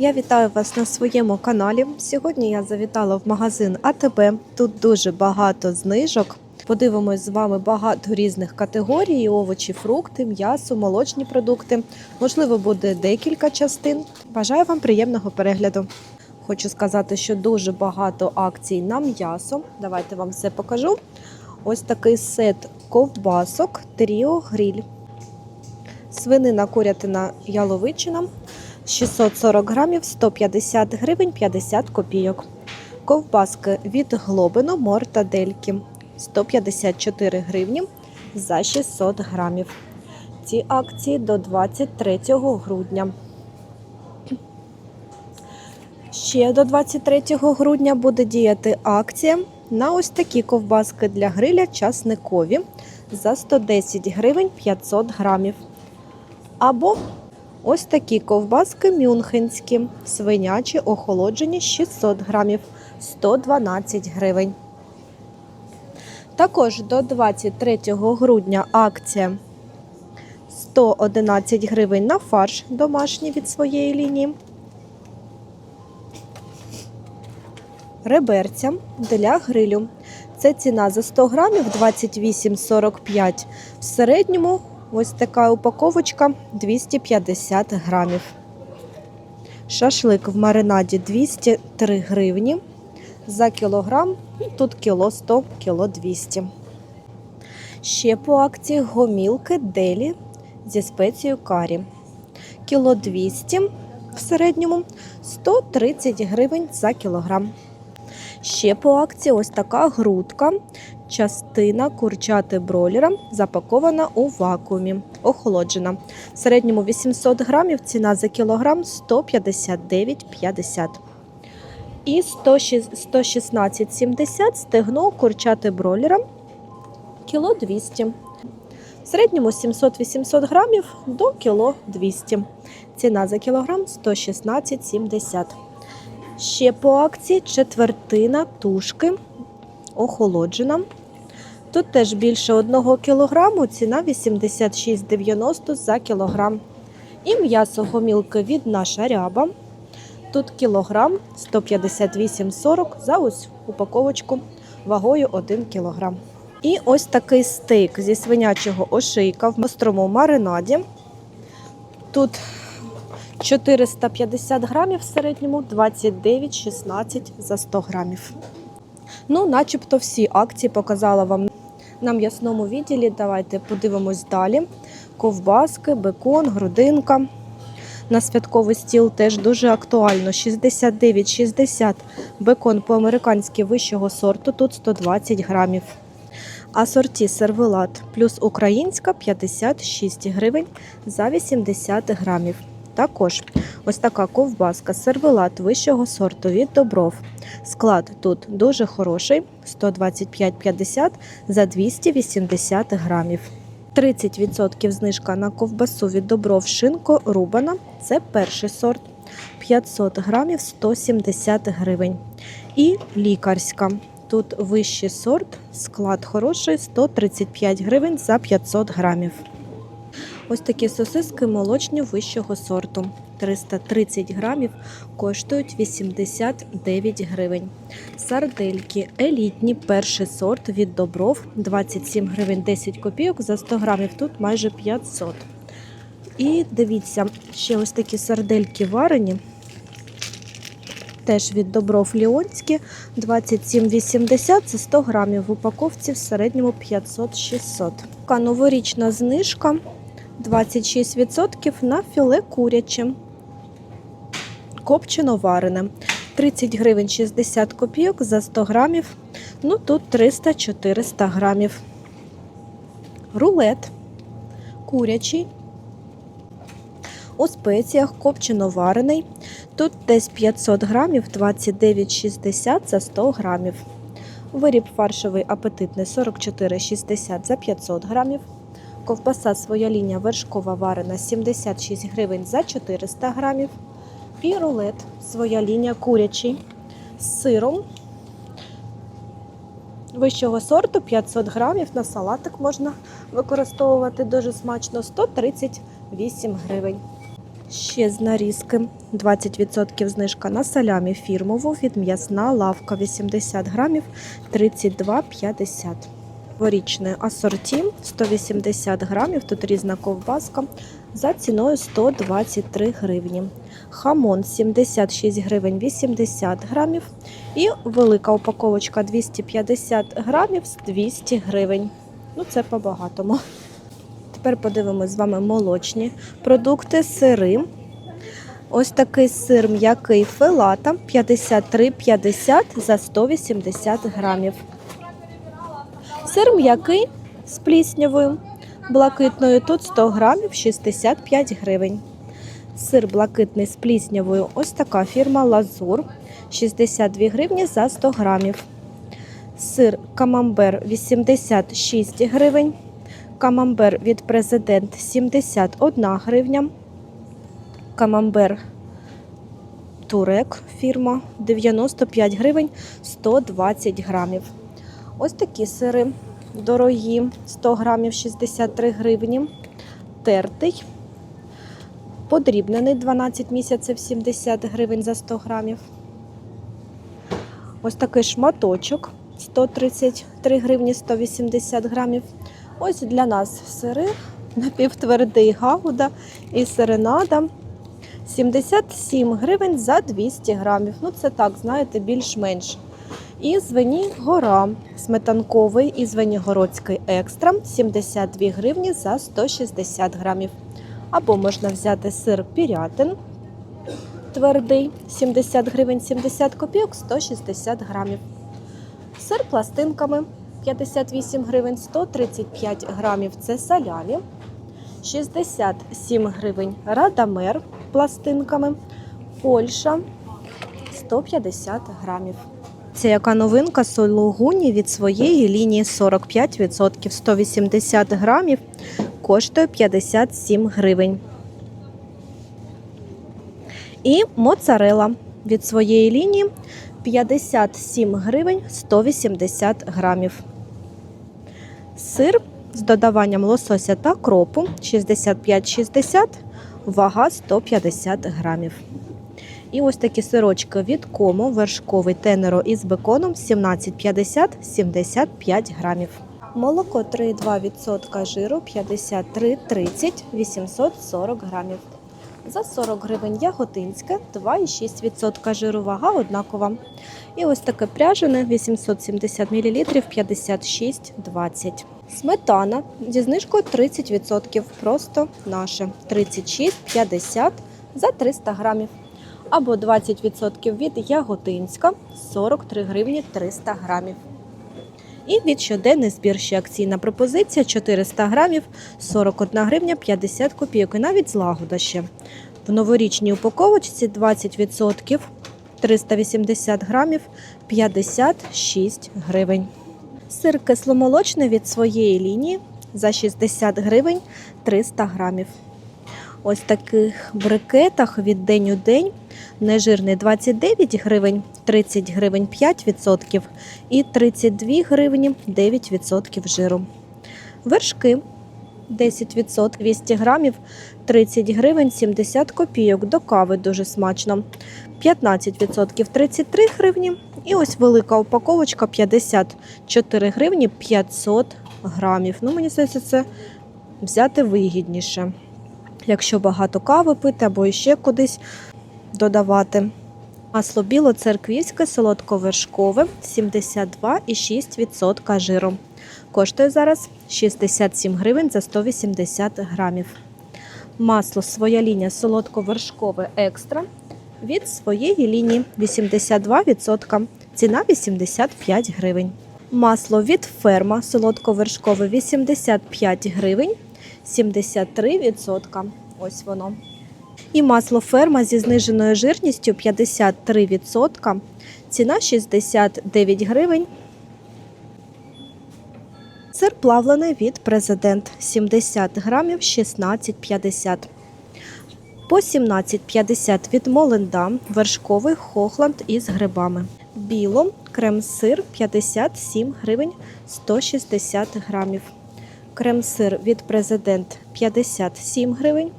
Я вітаю вас на своєму каналі. Сьогодні я завітала в магазин АТБ. Тут дуже багато знижок. Подивимось з вами багато різних категорій: овочі, фрукти, м'ясо, молочні продукти. Можливо, буде декілька частин. Бажаю вам приємного перегляду. Хочу сказати, що дуже багато акцій на м'ясо. Давайте вам все покажу. Ось такий сет ковбасок Тріо Гріль. Свинина курятина яловичина 640 грамів 150 гривень 50 копійок. Ковбаски від Глобино Мортадельки 154 гривні за 600 грамів. Ці акції до 23 грудня. Ще до 23 грудня буде діяти акція на ось такі ковбаски для гриля часникові за 110 гривень 500 грамів. Або ось такі ковбаски мюнхенські, свинячі, охолоджені 600 грамів 112 гривень. Також до 23 грудня акція 111 гривень на фарш домашній від своєї лінії. Реберця для грилю. Це ціна за 100 грамів 28,45. В середньому ось така упаковочка 250 грамів. Шашлик в маринаді 203 гривні. За кілограм тут кіло 100, кіло 200. Ще по акції гомілки делі зі спецією карі. Кіло 200 в середньому 130 гривень за кілограм. Ще по акції ось така грудка. Частина курчати бройлера запакована у вакуумі, охолоджена. В середньому 800 грамів, ціна за кілограм 159,50. І 116,70 стегно курчати бройлера кіло 200. В середньому 700-800 грамів до кіло 200. Ціна за кілограм 116,70. Ще по акції четвертина тушки охолоджена. Тут теж більше 1 кілограму, ціна 86,90 за кілограм. І м'ясо гомілки від наша ряба. Тут кілограм 158,40 за ось упаковочку вагою 1 кілограм. І ось такий стейк зі свинячого ошийка в острому маринаді. Тут 450 грамів в середньому, 29,16 за 100 грамів. Ну, начебто всі акції показала вам на м'ясному відділі. Давайте подивимось далі. Ковбаски, бекон, грудинка. На святковий стіл теж дуже актуально. 69,60 бекон по-американськи вищого сорту, тут 120 грамів. Асорті сервелат плюс українська 56 гривень за 80 грамів. Також ось така ковбаска сервелат вищого сорту від добров. Склад тут дуже хороший 125,50 за 280 грамів. 30% знижка на ковбасу від добров шинко рубана. Це перший сорт. 500 грамів 170 гривень. І лікарська. Тут вищий сорт, склад хороший 135 гривень за 500 грамів. Ось такі сосиски молочні вищого сорту. 330 грамів коштують 89 гривень. Сардельки елітні, перший сорт від добров 27 гривень 10 копійок за 100 грамів. Тут майже 500. І дивіться, ще ось такі сардельки варені. Теж від добров Ліонські 27,80 це 100 грамів. В упаковці в середньому 500-600. Така новорічна знижка 26% на філе куряче. Копчено варене. 30 гривень 60 копійок за 100 грамів. Ну тут 300-400 грамів. Рулет курячий. У спеціях копчено варений. Тут десь 500 грамів 29,60 за 100 грамів. Виріб фаршовий апетитний 44,60 за 500 грамів. Ковбаса своя лінія вершкова варена 76 гривень за 400 грамів. І рулет своя лінія курячий з сиром. Вищого сорту 500 грамів на салатик можна використовувати дуже смачно 138 гривень. Ще з нарізки 20% знижка на салямі фірмову від м'ясна лавка 80 грамів 32,50. Ворічне асорті 180 грамів, тут різна ковбаска за ціною 123 гривні. Хамон 76 гривень 80 грамів. І велика упаковочка 250 грамів з 200 гривень. Ну, це по-багатому. Тепер подивимось з вами молочні продукти, сири. Ось такий сир м'який фелата 53,50 за 180 грамів. Сир м'який з пліснявою, блакитною тут 100 грамів 65 гривень. Сир блакитний з пліснявою, ось така фірма Лазур 62 гривні за 100 грамів. Сир камамбер 86 гривень. Камамбер від президент 71 гривня. Камамбер Турек фірма 95 гривень 120 грамів. Ось такі сири дорогі 100 грамів 63 гривні. Тертий. Подрібнений 12 місяців 70 гривень за 100 грамів. Ось такий шматочок 133 гривні 180 грамів. Ось для нас сири напівтвердий гауда і серенада 77 гривень за 200 грамів. Ну, це так, знаєте, більш-менш. І звені гора сметанковий і звенігородський екстра 72 гривні за 160 грамів. Або можна взяти сир пірятин твердий 70 гривень 70 копійок 160 грамів. Сир пластинками 58 гривень 135 грамів це салямі. 67 гривень радамер пластинками. Польща 150 грамів. Це яка новинка сологуні від своєї лінії 45%, 180 грамів, коштує 57 гривень. І моцарела від своєї лінії 57 гривень 180 грамів. Сир з додаванням лосося та кропу 65,60, вага 150 грамів. І ось такі сирочки від кому, вершковий тенеро із беконом 17,50 75 грамів. Молоко 3,2% жиру 53,30 840 грамів. За 40 гривень яготинське, 2,6% жиру, вага однакова. І ось таке пряжене 870 мл 56,20. Сметана зі знижкою 30%, просто наше 36,50 за 300 грамів. Або 20% від яготинська 43 гривні 300 грамів. І від щоденний збір ще акційна пропозиція 400 грамів 41 гривня 50 копійок. І навіть злагода ще. В новорічній упаковочці 20% 380 грамів 56 гривень. Сир кисломолочний від своєї лінії за 60 гривень 300 грамів. Ось таких брикетах від день у день нежирний 29 гривень, 30 гривень 5% і 32 гривні 9% жиру. Вершки 10% 200 грамів, 30 гривень 70 копійок. До кави дуже смачно. 15% 33 гривні. І ось велика упаковочка 54 гривні 500 грамів. Ну, мені здається, це взяти вигідніше. Якщо багато кави пити або ще кудись додавати. Масло білоцерквівське, солодковершкове 72,6% жиру. Коштує зараз 67 гривень за 180 грамів. Масло своя лінія солодковершкове екстра від своєї лінії 82%. Ціна 85 гривень. Масло від ферма солодковершкове 85 гривень 73%. Ось воно. І масло ферма зі зниженою жирністю 53%. Ціна 69 гривень. Сир плавлений від президент 70 грамів 16,50. По 17,50 від Молинда вершковий хохланд із грибами. Біло крем-сир 57 гривень 160 грамів. Крем-сир від президент 57 гривень.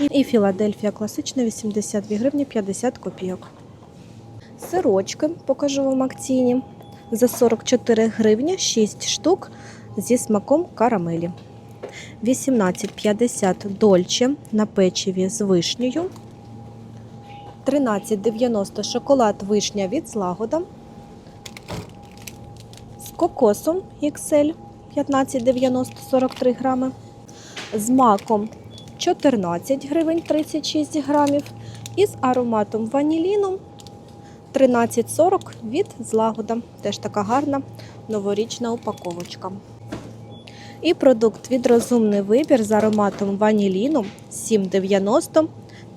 І, Філадельфія класична 82 гривні 50 копійок. Сирочки покажу вам акційні. За 44 гривні 6 штук зі смаком карамелі. 18,50 дольче на печиві з вишнею. 13,90 шоколад вишня від злагода. З кокосом XL 15,90 43 грами. З маком 14 гривень 36 грамів. І з ароматом ваніліну 13,40 від злагода. Теж така гарна новорічна упаковочка. І продукт від розумний вибір з ароматом ваніліну 7,90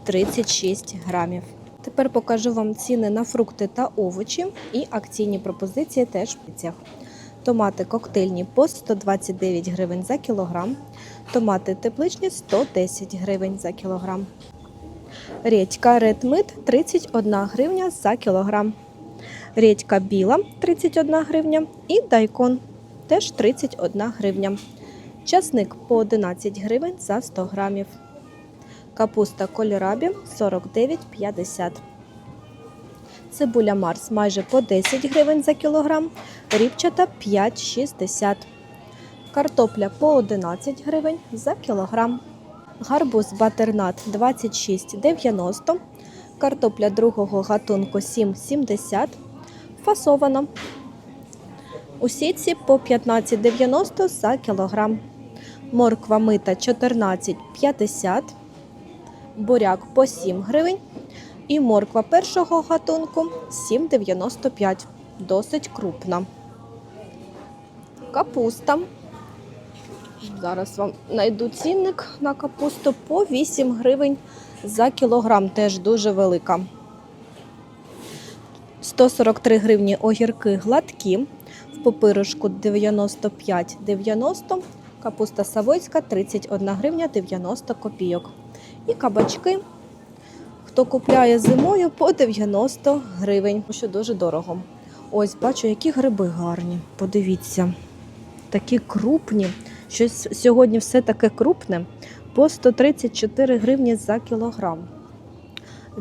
36 грамів. Тепер покажу вам ціни на фрукти та овочі і акційні пропозиції теж в піцях. Томати коктейльні по 129 гривень за кілограм, томати тепличні 110 гривень за кілограм. Редька Meat 31 гривня за кілограм. Редька біла 31 гривня і дайкон теж 31 гривня. Часник по 11 гривень за 100 грамів. Капуста кольорабі 49,50. Цибуля Марс майже по 10 гривень за кілограм. Ріпчата 5,60. Картопля по 11 гривень за кілограм. Гарбуз батернат 26,90. Картопля другого гатунку 7,70. Фасована. У сітці по 15,90 за кілограм. Морква мита 14,50. Буряк по 7 гривень. І морква першого гатунку 7,95. Досить крупна. Капуста. Зараз вам знайду цінник на капусту по 8 гривень за кілограм. Теж дуже велика. 143 гривні огірки гладкі. В попирушку 95,90. Капуста савойська 31 гривня 90 копійок. І кабачки, хто купляє зимою по 90 гривень, що дуже дорого. Ось бачу, які гриби гарні. Подивіться, такі крупні. Щось сьогодні все таке крупне по 134 гривні за кілограм.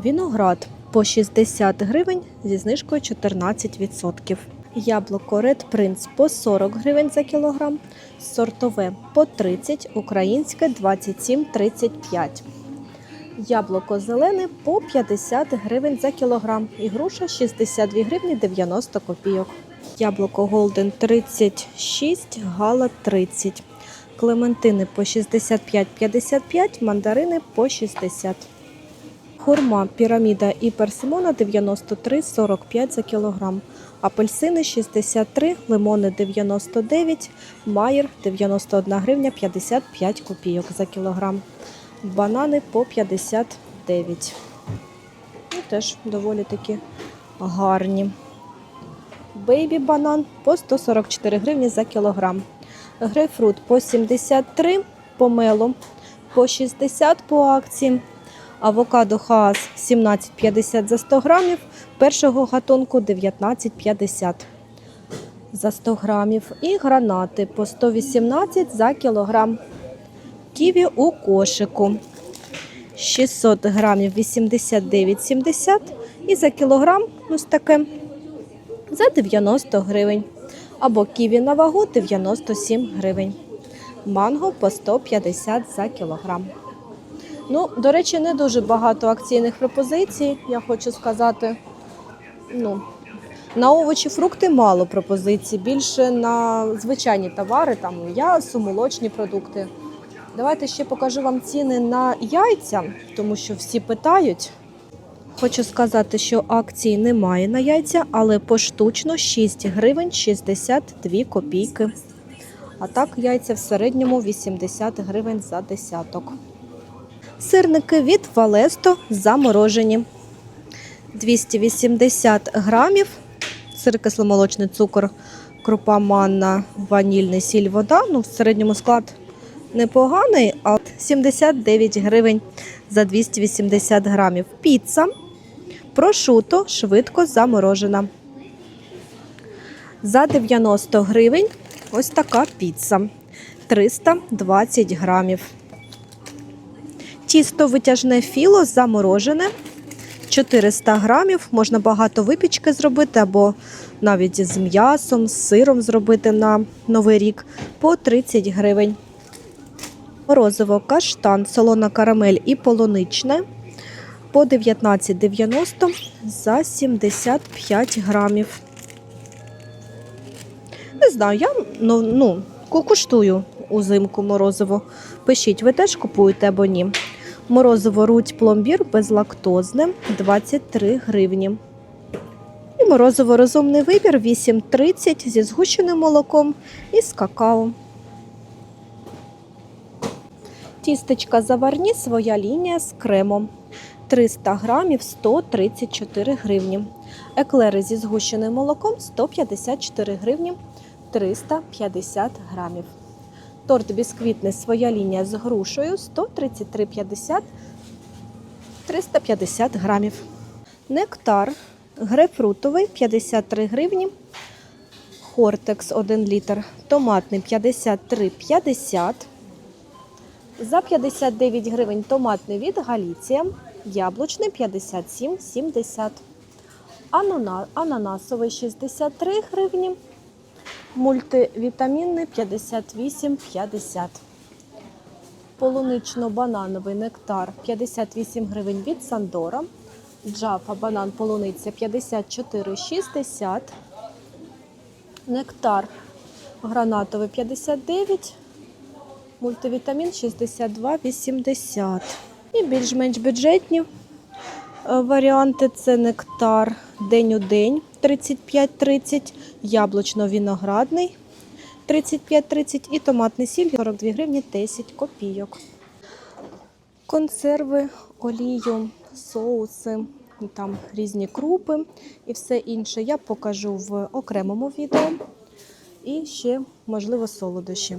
Віноград по 60 гривень зі знижкою 14%. Яблуко Red Prince по 40 гривень за кілограм, сортове по 30, українське 27,35. Яблуко зелене по 50 гривень за кілограм і груша 62 гривні 90 копійок. Яблуко Golden 36, гала 30. Клементини по 65,55, мандарини по 60. Хурма, піраміда і персимона 93,45 за кілограм. Апельсини 63, лимони 99, майер 91 гривня 55 копійок за кілограм. Банани по 59. Ну, теж доволі такі гарні. Бейбі банан по 144 гривні за кілограм. Грейпфрут по 73, помело по 60 по акції. Авокадо Хаас 17,50 за 100 грамів, першого гатунку 19,50 за 100 грамів. І гранати по 118 за кілограм. Ківі у кошику 600 грамів 89,70 і за кілограм ось таке за 90 гривень. Або ківі на вагу 97 гривень. Манго по 150 за кілограм. Ну, до речі, не дуже багато акційних пропозицій, я хочу сказати. Ну, на овочі, фрукти мало пропозицій, більше на звичайні товари, там м'ясо, молочні продукти. Давайте ще покажу вам ціни на яйця, тому що всі питають. Хочу сказати, що акції немає на яйця, але поштучно 6 гривень 62 копійки. А так яйця в середньому 80 гривень за десяток. Сирники від Валесто заморожені. 280 грамів. Сир кисломолочний цукор, крупа манна, ванільний сіль, вода. Ну, в середньому склад непоганий, а 79 гривень за 280 грамів. Піца. Прошуто, швидко заморожена. За 90 гривень ось така піца. 320 грамів. Тісто витяжне філо заморожене. 400 грамів. Можна багато випічки зробити або навіть з м'ясом, з сиром зробити на новий рік по 30 гривень. Морозиво каштан, солона карамель і полуничне по 19,90 за 75 грамів. Не знаю, я ну, ну, куштую узимку морозиво. Пишіть, ви теж купуєте або ні. Морозиво руть пломбір безлактозне 23 гривні. І морозиво розумний вибір 8,30 зі згущеним молоком і з какао. Тістечка заварні, своя лінія з кремом. 300 грамів 134 гривні. Еклери зі згущеним молоком 154 гривні 350 грамів. Торт бісквітний своя лінія з грушею 133,50 350 грамів. Нектар грейпфрутовий 53 гривні. Хортекс 1 літр. Томатний 53,50. За 59 гривень томатний від Галіція. Яблучний 57,70. Анана- Ананасовий 63 гривні. Мультивітамінний 58,50. Полунично-банановий нектар 58 гривень від Сандора. Джафа банан полуниця 54,60. Нектар гранатовий 59. Мультивітамін 62,80. І більш-менш бюджетні е, варіанти це нектар день у день 35,30, яблучно-виноградний 35,30 і томатний сіль 42 гривні 10 копійок. Консерви, олію, соуси, там різні крупи і все інше я покажу в окремому відео. І ще, можливо, солодощі.